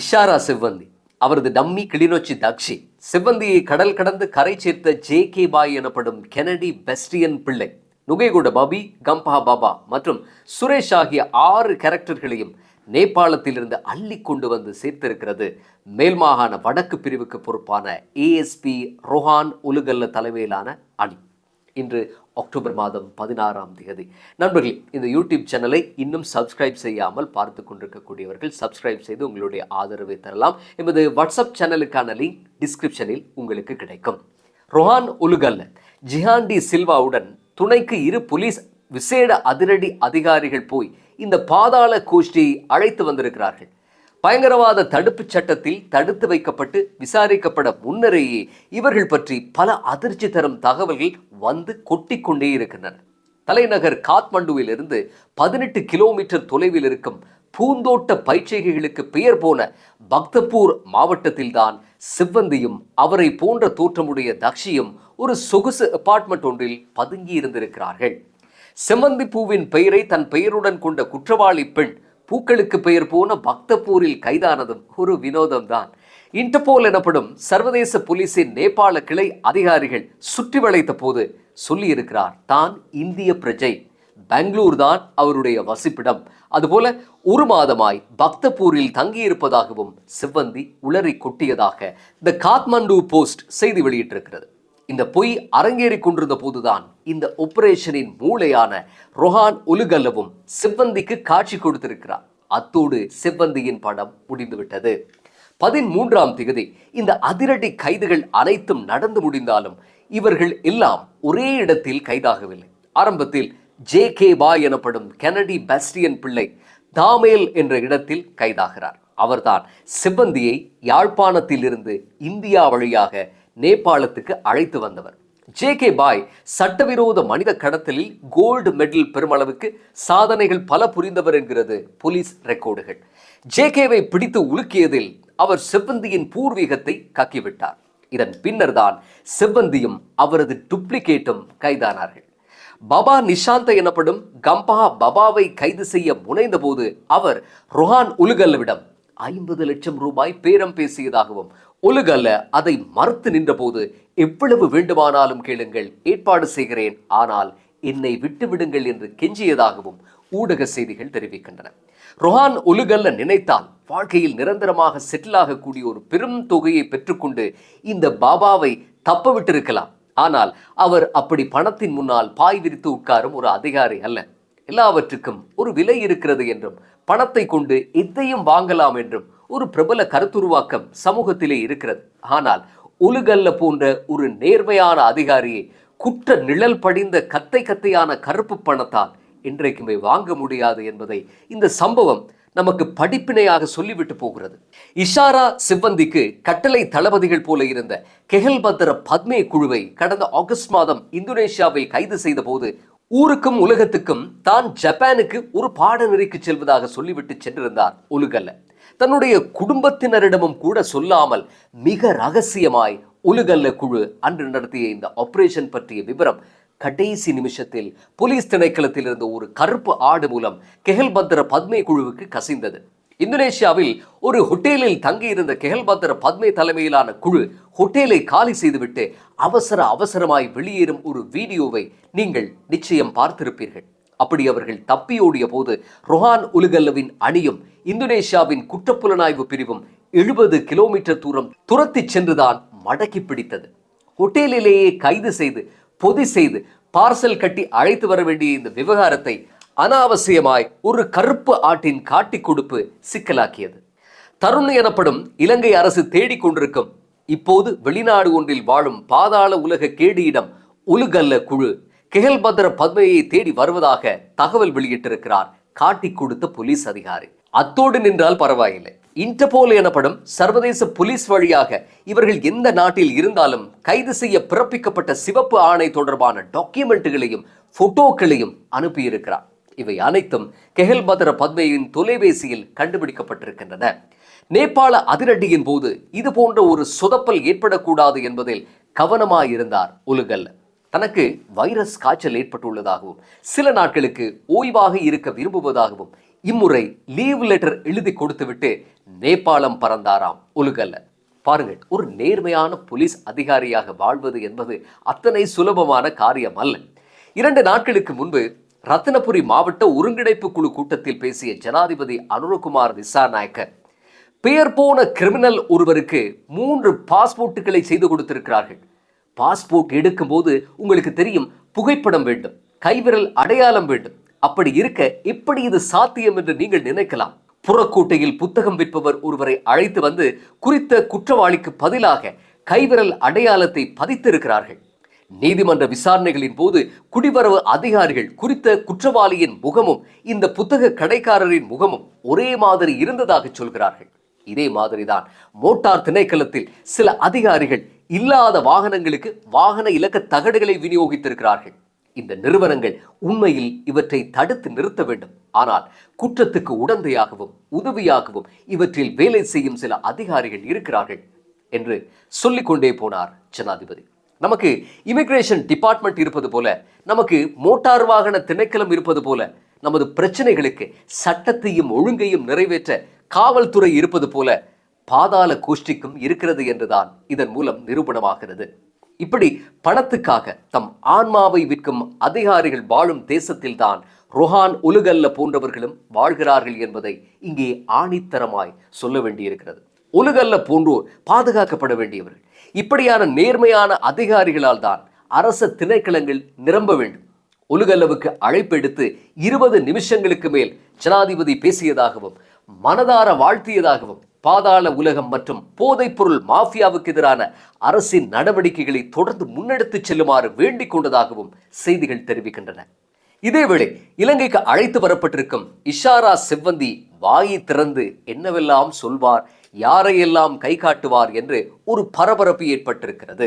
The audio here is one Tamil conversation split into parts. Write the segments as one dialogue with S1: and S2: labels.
S1: இஷாரா செவ்வந்தி அவரது டம்மி கிளிநொச்சி தக்ஷி. செவ்வந்தியை கடல் கடந்து கரை சேர்த்த ஜே கே பாய் எனப்படும் கெனடி பெஸ்டியன் பிள்ளை நுகைகூட பபி கம்பா பாபா மற்றும் சுரேஷ் ஆகிய ஆறு கேரக்டர்களையும் நேபாளத்திலிருந்து அள்ளி கொண்டு வந்து சேர்த்திருக்கிறது. மேல்மாகாண வடக்கு பிரிவுக்கு பொறுப்பான ஏஎஸ்பி ரொஹான் உலுகல்ல தலைமையிலான அணி. இன்று அக்டோபர் மாதம் பதினாறாம் தேதி. நண்பர்களே இந்த யூடியூப் சேனலை இன்னும் சப்ஸ்கிரைப் செய்யாமல் பார்த்து கொண்டிருக்கக்கூடியவர்கள் சப்ஸ்கிரைப் செய்து உங்களுடைய ஆதரவை தரலாம். எமது வாட்ஸ்அப் சேனலுக்கான லிங்க் டிஸ்கிரிப்ஷனில் உங்களுக்கு கிடைக்கும். ரொஹான் உலுகல்ல ஜிஹாண்டி சில்வாவுடன் துணைக்கு இரு போலீஸ் விசேட அதிரடி அதிகாரிகள் போய் இந்த பாதாள கோஷ்டியை அழைத்து வந்திருக்கிறார்கள். பயங்கரவாத தடுப்புச் சட்டத்தில் தடுத்து வைக்கப்பட்டு விசாரிக்கப்பட முன்னரேயே இவர்கள் பற்றி பல அதிர்ச்சி தரும் தகவல்கள் வந்து கொட்டிக்கொண்டே இருக்கின்றன. தலைநகர் காத்மண்டுவிலிருந்து பதினெட்டு கிலோமீட்டர் தொலைவில் இருக்கும் பூந்தோட்ட பயிற்சிகைகளுக்கு பெயர் போன பக்தபூர் மாவட்டத்தில்தான் சிவ்வந்தியும் அவரை போன்ற தோற்றமுடைய தக்ஷியும் ஒரு சொகுசு அபார்ட்மெண்ட் ஒன்றில் பதுங்கி இருந்திருக்கிறார்கள் செம்மந்தி பூவின் பெயரை தன் பெயருடன் கொண்ட குற்றவாளி பெண் பூக்களுக்கு பெயர் போன பக்தபூரில் கைதானதும் ஒரு வினோதம்தான். இன்டர்போல் எனப்படும் சர்வதேச போலீஸின் நேபாள கிளை அதிகாரிகள் சுற்றி வளைத்த போது சொல்லியிருக்கிறார் தான் இந்திய பிரஜை. பெங்களூர் தான் அவருடைய வசிப்பிடம். அதுபோல ஒரு மாதமாய் பக்தபூரில் தங்கியிருப்பதாகவும் சிவ்வந்தி உளறி கொட்டியதாக த காத்மண்டு போஸ்ட் செய்தி வெளியிட்டிருக்கிறது. இந்த பொய் அரங்கேறிக் கொண்டிருந்த போதுதான் இந்த ஆபரேஷனின் மூளையான ரொஹான் உலுகல்லவும் சிவ்வந்திக்கு காட்சி கொடுத்திருக்கிறார். அத்தோடு செவ்வந்தியின் படம் முடிந்துவிட்டது. பதிமூன்றாம் திகதி இந்த அதிரடி கைதுகள் அனைத்தும் நடந்து முடிந்தாலும் இவர்கள் எல்லாம் ஒரே இடத்தில் கைதாகவில்லை. ஆரம்பத்தில் ஜே கே பா எனப்படும் கெனடி பஸ்டியன் பிள்ளை தாமேல் என்ற இடத்தில் கைதாகிறார். அவர்தான் சிவ்வந்தியை யாழ்ப்பாணத்தில் இருந்து இந்தியா வழியாக நேபாளத்துக்கு அழைத்து வந்தவர். ஜே கே பாய் சட்டவிரோத மனித கடத்தலில் கோல்டு மெடல் பெருமளவுக்கு சாதனைகள் பல புரிந்தவர் என்கிறது போலீஸ் ரெக்கார்டுகள். ஜே கேவை பிடித்து உலுக்கியதில் அவர் செவ்வந்தியின் பூர்வீகத்தை கக்கிவிட்டார். இதன் பின்னர்தான் செவ்வந்தியும் அவரது டுப்ளிகேட்டும் கைதானார்கள். பபா நிஷாந்த எனப்படும் கம்பா பபாவை கைது செய்ய முனைந்தபோது அவர் ரொஹான் உலுகல்லவிடம் ஐம்பது லட்சம் ரூபாய் பேரம் பேசியதாகவும் ஒழுகல்ல அதை மறுத்து நின்றபோது எவ்வளவு வேண்டுமானாலும் கேளுங்கள் ஏற்பாடு செய்கிறேன். ஆனால் என்னை விட்டுவிடுங்கள் என்று கெஞ்சியதாகவும் ஊடக செய்திகள் தெரிவிக்கின்றன. ரொஹான் ஒழுகல்ல நினைத்தால் வாழ்க்கையில் நிரந்தரமாக செட்டிலாகக்கூடிய ஒரு பெரும் தொகையை பெற்றுக்கொண்டு இந்த பாபாவை தப்ப விட்டிருக்கலாம் ஆனால் அவர் அப்படி பணத்தின் முன்னால் பாய் விரித்து உட்காரும் ஒரு அதிகாரி அல்ல. எல்லாவற்றுக்கும் ஒரு விலை இருக்கிறது என்றும் பணத்தை கொண்டு எதையும் வாங்கலாம் என்றும் ஒரு பிரபல கருத்துருவாக்கம் சமூகத்திலே இருக்கிறது. ஆனால் உலுகல்ல போன்ற ஒரு நேர்மையான அதிகாரியை குற்ற நிழல் படிந்த கத்தை கத்தையான கருப்பு பணத்தால் இன்றைக்குமே வாங்க முடியாது என்பதை இந்த சம்பவம் நமக்கு படிப்பினையாக சொல்லிவிட்டு போகிறது. இஷாரா சிவ்வந்திக்கு கட்டளை தளபதிகள் போல இருந்த கெஹல்பத்திர பத்மே குழுவை கடந்த ஆகஸ்ட் மாதம் இந்தோனேஷியாவில் கைது செய்த போது ஊருக்கும் உலகத்துக்கும் தான் ஜப்பானுக்கு ஒரு பாடநெறிக்கு செல்வதாக சொல்லிவிட்டு சென்றிருந்தார் உலுகல்ல. தன்னுடைய குடும்பத்தினரிடமும் கூட சொல்லாமல் மிக ரகசியமாய் உலுகல்ல குழு அன்று நடத்திய இந்த ஆபரேஷன் பற்றிய விவரம் கடைசி நிமிஷத்தில் போலீஸ் திணைக்களத்தில் இருந்த ஒரு கருப்பு ஆடு மூலம் கெஹல்பத்திர பத்மே குழுவுக்கு கசிந்தது. இந்தோனேஷியாவில் ஒரு ஹோட்டலில் தங்கியிருந்த கெஹல்பத்திர பத்மே தலைமையிலான குழு ஹோட்டலை காலி செய்துவிட்டு அவசர அவசரமாய் வெளியேறும் ஒரு வீடியோவை நீங்கள் நிச்சயம் பார்த்திருப்பீர்கள். அப்படி அவர்கள் தப்பியோடிய போது ரொஹான் உலுகல்லவின் அணியும் இந்தோனேஷியாவின் குற்றப்புலனாய்வு பிரிவும் எழுபது கிலோமீட்டர் தூரம் துரத்தி சென்றுதான் மடக்கி பிடித்தது. ஹோட்டலிலேயே கைது செய்து பொதி செய்து பார்சல் கட்டி அழைத்து வர வேண்டிய இந்த விவகாரத்தை அனாவசியமாய் ஒரு கருப்பு ஆட்டின் காட்டி கொடுப்பு சிக்கலாக்கியது. தருண் எனப்படும் இலங்கை அரசு தேடிக் கொண்டிருக்கும் இப்போது வெளிநாடு ஒன்றில் வாழும் பாதாள உலக கேடியிடம் உலுகல்ல குழு கெகல்பத்ர பத்மையை தேடி வருவதாக தகவல் வெளியிட்டிருக்கிறார் காட்டி கொடுத்த போலீஸ் அதிகாரி. அத்தோடு நின்றால் பரவாயில்லை. இன்டர்போல் எனப்படும் சர்வதேச போலீஸ் வழியாக இவர்கள் எந்த நாட்டில் இருந்தாலும் கைது செய்ய பிறப்பிக்கப்பட்ட சிவப்பு ஆணை தொடர்பான டாக்குமெண்ட்டுகளையும் போட்டோக்களையும் அனுப்பியிருக்கிறார். இவை அனைத்தும் கெஹல்பத்ர பத்மையின் தொலைபேசியில் கண்டுபிடிக்கப்பட்டிருக்கின்றன. நேபாள அதிரடியின் போது இது போன்ற ஒரு சொதப்பல் ஏற்படக்கூடாது என்பதில் கவனமாயிருந்தார் உலுகல்ல தனக்கு வைரஸ் காய்ச்சல் ஏற்பட்டுள்ளதாகவும் சில நாட்களுக்கு ஓய்வாக இருக்க விரும்புவதாகவும் இம்முறை லீவ் லெட்டர் எழுதி கொடுத்துவிட்டு நேபாளம் பறந்தாராம் உலுகல்ல பாருங்கள் ஒரு நேர்மையான போலீஸ் அதிகாரியாக வாழ்வது என்பது அத்தனை சுலபமான காரியம் அல்ல இரண்டு நாட்களுக்கு முன்பு ரத்தினபுரி மாவட்ட ஒருங்கிணைப்பு குழு கூட்டத்தில் பேசிய ஜனாதிபதி அனுரகுமார் திசாநாயக்க பெயர் போன கிரிமினல் ஒருவருக்கு மூன்று பாஸ்போர்ட்டுகளை செய்து கொடுத்திருக்கிறார்கள். பாஸ்போர்ட் எடுக்கும்போது உங்களுக்கு தெரியும் புகைப்படம் வேண்டும் கைவிரல் அடையாளம் வேண்டும். அப்படி இருக்க எப்படி இது சாத்தியம் என்று நீங்கள் நினைக்கலாம். புறக்கோட்டையில் புத்தகம் விற்பவர் ஒருவரை அழைத்து வந்து குறித்த குற்றவாளிக்கு பதிலாக கைவிரல் அடையாளத்தை பதித்திருக்கிறார்கள். நீதிமன்ற விசாரணைகளின் போது குடிவரவு அதிகாரிகள் குறித்த குற்றவாளியின் முகமும் இந்த புத்தக கடைக்காரரின் முகமும் ஒரே மாதிரி இருந்ததாக சொல்கிறார்கள். இதே மாதிரிதான் மோட்டார் திணைக்களத்தில் சில அதிகாரிகள் இல்லாத வாகனங்களுக்கு வாகன இலக்க தகடுகளை விநியோகித்திருக்கிறார்கள். இந்த நிறுவனங்கள் உண்மையில் இவற்றை தடுத்து நிறுத்த வேண்டும். ஆனால் குற்றத்துக்கு உடந்தையாகவும் உதவியாகவும் இவற்றில் வேலை செய்யும் சில அதிகாரிகள் இருக்கிறார்கள் என்று சொல்லிக்கொண்டே போனார் ஜனாதிபதி. நமக்கு இமிக்ரேஷன் டிபார்ட்மெண்ட் இருப்பது போல நமக்கு மோட்டார் வாகன திணைக்களம் இருப்பது போல நமது பிரச்சனைகளுக்கு சட்டத்தையும் ஒழுங்கையும் நிறைவேற்ற காவல்துறை இருப்பது போல பாதாள கோஷ்டிக்கும் இருக்கிறது என்றுதான் இதன் மூலம் நிரூபணமாகிறது. இப்படி பணத்துக்காக தம் ஆன்மாவை விற்கும் அதிகாரிகள் வாழும் தேசத்தில்தான் ரொஹான் உலுகல்ல போன்றவர்களும் வாழ்கிறார்கள் என்பதை இங்கே ஆணித்தரமாய் சொல்ல வேண்டியிருக்கிறது. உலகல்ல போன்றோர் பாதுகாக்கப்பட வேண்டியவர்கள். இப்படியான நேர்மையான அதிகாரிகளால் தான் அரச திணைக்களங்கள் நிரம்ப வேண்டும். உலகல்லவுக்கு அழைப்பெடுத்து இருபது நிமிஷங்களுக்கு மேல் ஜனாதிபதி பேசியதாகவும் மனதார வாழ்த்தியதாகவும் பாதாள உலகம் மற்றும் போதைப்பொருள் மாஃபியாவுக்கு எதிரான அரசின் நடவடிக்கைகளை தொடர்ந்து முன்னெடுத்துச் செல்லுமாறு வேண்டிக் கொண்டதாகவும் செய்திகள் தெரிவிக்கின்றன. இதேவேளை இலங்கைக்கு அழைத்து வரப்பட்டிருக்கும் இஷாரா செவ்வந்தி வாயை திறந்து என்னவெல்லாம் சொல்வார் யாரையெல்லாம் கை காட்டுவார் என்று ஒரு பரபரப்பு ஏற்பட்டிருக்கிறது.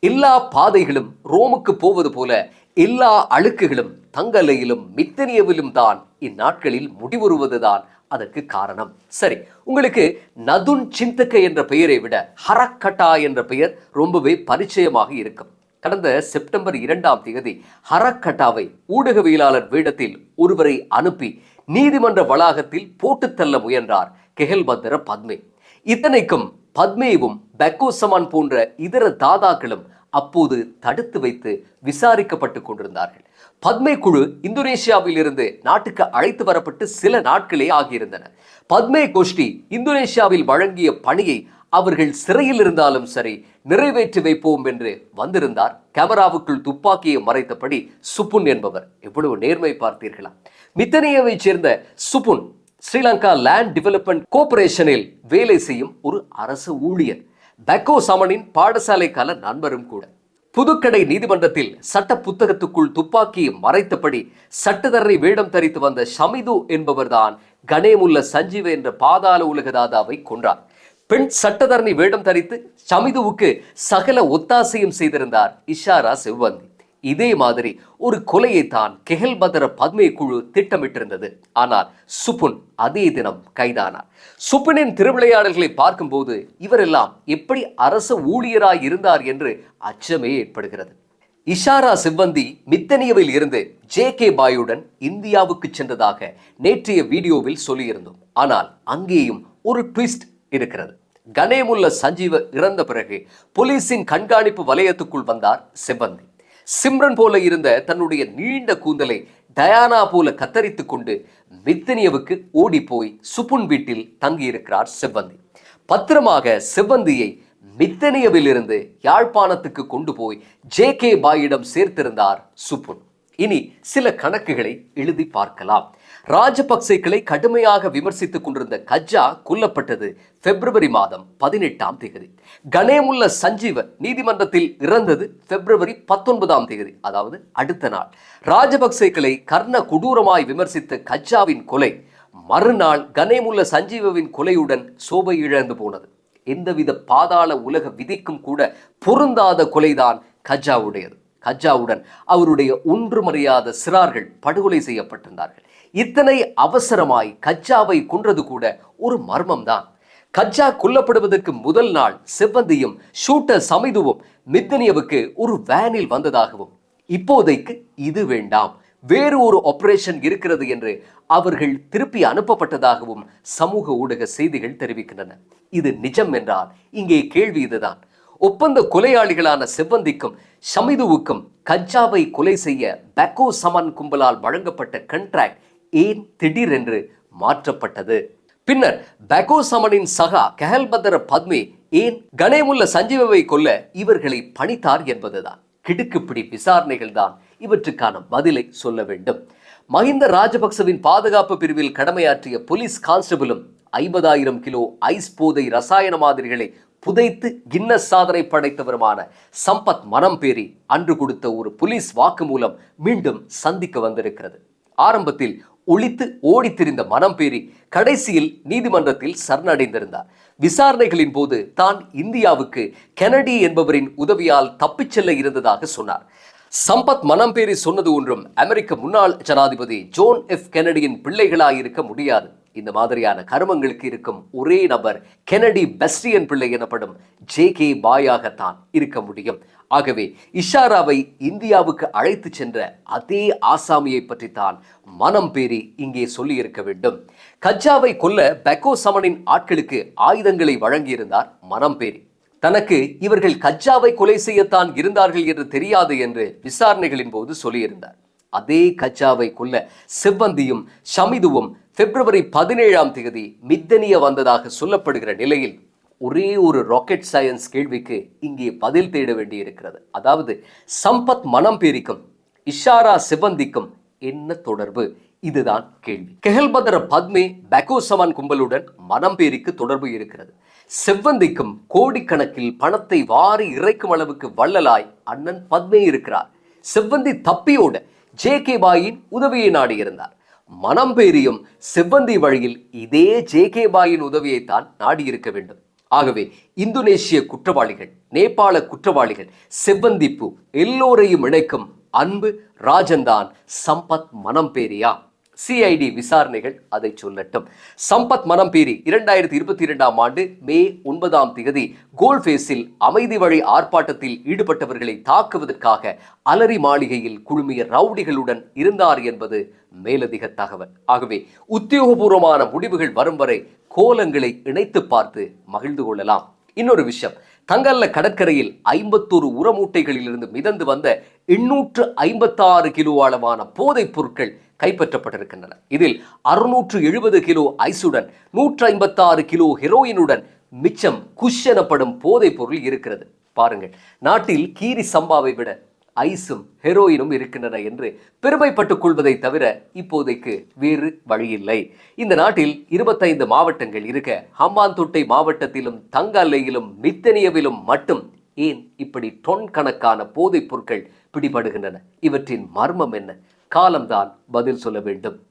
S1: எல்லா பாதைகளும் ரோமுக்கு போவது போல எல்லா அழுக்குகளும் தங்கலையிலும் மித்தனியவிலும் தான் இந்நாட்களில் முடிவுறுவதுதான் அதற்கு காரணம். சரி உங்களுக்கு நதுன் சிந்தக்க என்ற பெயரை விட ஹரக்கட்டா என்ற பெயர் ரொம்பவே பரிச்சயமாக இருக்கும். கடந்த செப்டம்பர் இரண்டாம் தேதி ஹரக்கட்டாவை ஊடகவியலாளர் வேடத்தில் ஒருவரை அனுப்பி நீதிமன்ற வளாகத்தில் போட்டுத் தள்ள முயன்றார் கெஹல்பத்திர பத்மே. இத்தனைக்கும் பத்மேவும் பெக்கோசமான் போன்ற இதர தாதாக்களும் அப்போது தடுத்து வைத்து விசாரிக்கப்பட்டு கொண்டிருந்தார்கள். பத்மை குழு இந்தோனேஷியாவில் இருந்து நாட்டுக்கு அழைத்து வரப்பட்டு சில நாட்களே ஆகியிருந்தன. பத்மே கோஷ்டி இந்தோனேஷியாவில் வழங்கிய பணியை அவர்கள் சிறையில் இருந்தாலும் சரி நிறைவேற்றி வைப்போம் என்று வந்திருந்தார். கேமராவுக்குள் துப்பாக்கியை மறைத்தபடி சுப்புன் என்பவர். எவ்வளவு நேர்மை பார்த்தீர்களா? மித்தனியாவைச் சேர்ந்த சுப்புன் ஸ்ரீலங்கா லேண்ட் டெவலப்மெண்ட் கோஆபரேஷனில் வேலை செய்யும் ஒரு அரசு ஊழியர். பெக்கோ சமனின் பாடசாலை கால நண்பரும் கூட. புதுக்கடை நீதிமன்றத்தில் சட்ட புத்தகத்துக்குள் துப்பாக்கியை மறைத்தபடி சட்டத்தரணி வேடம் தரித்து வந்த ஷமிது என்பவர்தான் கணேமுல்ல சஞ்சீவ் என்ற பாதாள உலக தாதாவை கொன்றார். பெண் சட்டத்தரணி வேடம் தரித்து ஷமிதுவுக்கு சகல ஒத்தாசையும் செய்திருந்தார் இஷாரா செவ்வந்தி. இதே மாதிரி ஒரு கொலையை தான் கெஹல்பதர பதுமை குழு திட்டமிட்டிருந்தது. ஆனால் சுப்புன் அதே தினம் கைதானார். சுப்புனின் திருவிளையாடல்களை பார்க்கும்போது இவரெல்லாம் எப்படி அரசு ஊழியராய் இருந்தார் என்று அச்சமே ஏற்படுகிறது. இஷாரா சிவ்வந்தி மித்தனியவில் இருந்து ஜே கே பாயுடன் இந்தியாவுக்கு சென்றதாக நேற்றைய வீடியோவில் சொல்லியிருந்தோம். ஆனால் அங்கேயும் ஒரு ட்விஸ்ட் இருக்கிறது. கணேமுல்ல சஞ்சீவ இறந்த பிறகு போலீசின் கண்காணிப்பு வலயத்துக்குள் வந்தார் சிவந்தி சிம்ரன் போல இருந்த தன்னுடைய நீண்ட கூந்தலை டயானா போல கத்தரித்துக் கொண்டு மித்தனியவுக்கு ஓடி போய் சுப்புன் வீட்டில் தங்கியிருக்கிறார் செவ்வந்தி. பத்திரமாக செவ்வந்தியை மித்தனியவிலிருந்து யாழ்ப்பாணத்துக்கு கொண்டு போய் ஜே கே பாயிடம் சேர்த்திருந்தார் சுப்புன். இனி சில கணக்குகளை எழுதி பார்க்கலாம். ராஜபக்சேக்களை கடுமையாக விமர்சித்துக் கொண்டிருந்த கஜ்ஜா கொல்லப்பட்டது பிப்ரவரி மாதம் பதினெட்டாம் தேதி. கணேமுல்ல சஞ்சீவ நீதிமன்றத்தில் இறந்தது பிப்ரவரி பத்தொன்பதாம் தேதி அதாவது அடுத்த நாள். ராஜபக்சேக்களை கர்ண கொடூரமாய் விமர்சித்த கஜ்ஜாவின் கொலை மறுநாள் கணேமுல்ல சஞ்சீவவின் கொலையுடன் சோபை இழந்து போனது. எந்தவித பாதாள உலக விதிக்கும் கூட பொருந்தாத கொலைதான் கஜ்ஜாவுடையது கஜ்ஜாவுடன் அவருடைய ஒன்றுமறியாத சிறார்கள் படுகொலை செய்யப்பட்டிருந்தார்கள். இத்தனை அவசரமாய் கஜ்ஜாவை கொன்றது கூட ஒரு மர்மம்தான். கஜ்ஜா கொல்லப்படுவதற்கு முதல் நாள் செவ்வந்தியும் ஷூட்டர் சமிதுவும் மித்தனியவுக்கு ஒரு வேனில் வந்ததாகவும் இப்போதைக்கு இது வேண்டாம். வேறு ஒரு ஆபரேஷன் இருக்கிறது என்று அவர்கள் திருப்பி அனுப்பப்பட்டதாகவும் சமூக ஊடக செய்திகள் தெரிவிக்கின்றன. இது நிஜம் என்றால் இங்கே கேள்வி இதுதான். ஒப்பந்த கொலையாளிகளான செவ்வந்திக்கும் ஷமிதுவுக்கும் கஞ்சாவை கொலை செய்ய பெக்கோ சமன் கும்பலால் வழங்கப்பட்ட கண்ட்ராக்ட் ஏன் திடீரென்று மாற்றப்பட்டது? பின்னர் பெகோ சமனின் சகா கஹல்பதர பத்மி ஏன் கணேமுல்ல சஞ்சீவவை கொல்ல இவர்களை பணித்தார் என்பதுதான். கிடுக்குப்பிடி விசாரணைகள் தான் இவற்றுக்கான பதிலை சொல்ல வேண்டும். மஹிந்த ராஜபக்சவின் பாதுகாப்பு பிரிவில் கடமையாற்றிய போலீஸ் கான்ஸ்டபிளும் ஐம்பதாயிரம் கிலோ ஐஸ் போதை ரசாயன மாதிரிகளை புதைத்து கின்னஸ் சாதனை படைத்தவருமான சம்பத் மனம் பேரி அன்று கொடுத்த ஒரு போலீஸ் வாக்குமூலம் மீண்டும் சந்திக்க வந்திருக்கிறது. ஆரம்பத்தில் ஒழித்து ஓடித்திருந்த மனம் பேரி கடைசியில் நீதிமன்றத்தில் சரணடைந்திருந்தார். விசாரணைகளின் போது தான் இந்தியாவுக்கு கெனடி என்பவரின் உதவியால் தப்பிச் செல்ல இருந்ததாக சொன்னார். சம்பத் மனம் பேரி சொன்னது ஒன்றும் அமெரிக்க முன்னாள் ஜனாதிபதி ஜோன் எஃப் கெனடியின் பிள்ளைகளாயிருக்க முடியாது. இந்த மாதிரியான கருமங்களுக்கு இருக்கும் ஒரே நபர் கெனடி பெஸ்டியன் பிள்ளை எனப்படும் ஜே கே பாயாகத்தான் இருக்க முடியும். ஆகவே இஷாராவை இந்தியாவுக்கு அழைத்து சென்ற அதே ஆசாமியை பற்றித்தான் மனம் பேரி இங்கே சொல்லியிருக்க வேண்டும். கஜாவை கொல்ல பெக்கோ சமனின் ஆட்களுக்கு ஆயுதங்களை வழங்கியிருந்தார் மனம் பேரி தனக்கு இவர்கள் கஜாவை கொலை செய்யத்தான் இருந்தார்கள் என்று தெரியாது என்று விசாரணைகளின் போது சொல்லியிருந்தார். அதே கஜாவை கொல்ல செவ்வந்தியும் ஷமிதுவும் பிப்ரவரி பதினேழாம் தேதி மித்தனிய வந்ததாக சொல்லப்படுகிற நிலையில் ஒரே ஒரு ராக்கெட் சயின்ஸ் கேள்விக்கு இங்கே பதில் தேட வேண்டியிருக்கிறது. அதாவது சம்பத் மனம் பேரிக்கும் இஷாரா சிவந்திக்கும் என்ன தொடர்பு? இதுதான் கேள்வி. கெஹல்பதர பத்மே பெக்கோசமான் கும்பலுடன் மனம் பேரிக்கு தொடர்பு இருக்கிறது. செவ்வந்திக்கும் கோடிக்கணக்கில் பணத்தை வாரி இறைக்கும் அளவுக்கு வள்ளலாய் அண்ணன் பத்மே இருக்கிறார். செவ்வந்தி தப்பியோட ஜே கே பாயின் உதவியை நாடியிருந்தார். மனம் பேரியும் செவ்வந்தி வழியில் இதே ஜே கே பாயின் உதவியைத்தான் நாடியிருக்க வேண்டும். ஆகவே இந்தோனேஷிய குற்றவாளிகள் நேபாள குற்றவாளிகள் செவ்வந்திப்பு எல்லோரையும் இணைக்கும் அன்பு ராஜன்தான் சம்பத் மனம் பேரியா சிஐடி விசாரணைகள் அதை சொல்லட்டும். சம்பத் மனம்பேரி இரண்டாயிரத்தி இருபத்தி இரண்டாம் ஆண்டு மே ஒன்பதாம் தேதி கோல்ஃபேஸில் அமைதி வழி ஆர்ப்பாட்டத்தில் ஈடுபட்டவர்களை தாக்குவதற்காக அலரி மாளிகையில் குழுமிய ரவுடிகளுடன் இருந்தார் என்பது மேலதிக தகவல். ஆகவே உத்தியோகபூர்வமான முடிவுகள் வரும் வரை கோலங்களை இணைத்து பார்த்து மகிழ்ந்து கொள்ளலாம். இன்னொரு விஷயம் தங்கல்ல கடற்கரையில் ஐம்பத்தோரு உரமூட்டைகளிலிருந்து மிதந்து வந்த எண்ணூற்று ஐம்பத்தாறு கிலோ அளவான போதைப் பொருட்கள் கைப்பற்றப்பட்டிருக்கின்றன. இதில் அறுநூற்று எழுபது கிலோ ஐசுடன் நூற்று ஐம்பத்தாறு கிலோ ஹெரோயினுடன் மிச்சம் குஷ் எனப்படும் போதைப் பொருள் இருக்கிறது. பாருங்கள் நாட்டில் கீரி சம்பாவை விட ஐஸும் ஹெரோயினும் இருக்கின்றன என்று பெருமைப்பட்டுக் கொள்வதை தவிர இப்போதைக்கு வேறு வழியில்லை. இந்த நாட்டில் இருபத்தைந்து மாவட்டங்கள் இருக்க ஹம்பாந்தோட்டை மாவட்டத்திலும் தங்காலையிலும் மித்தனியவிலும் மட்டும் ஏன் இப்படி டொன் கணக்கான போதைப் பொருட்கள் பிடிபடுகின்றன? இவற்றின் மர்மம் என்ன? காலம்தான் பதில் சொல்ல வேண்டும்.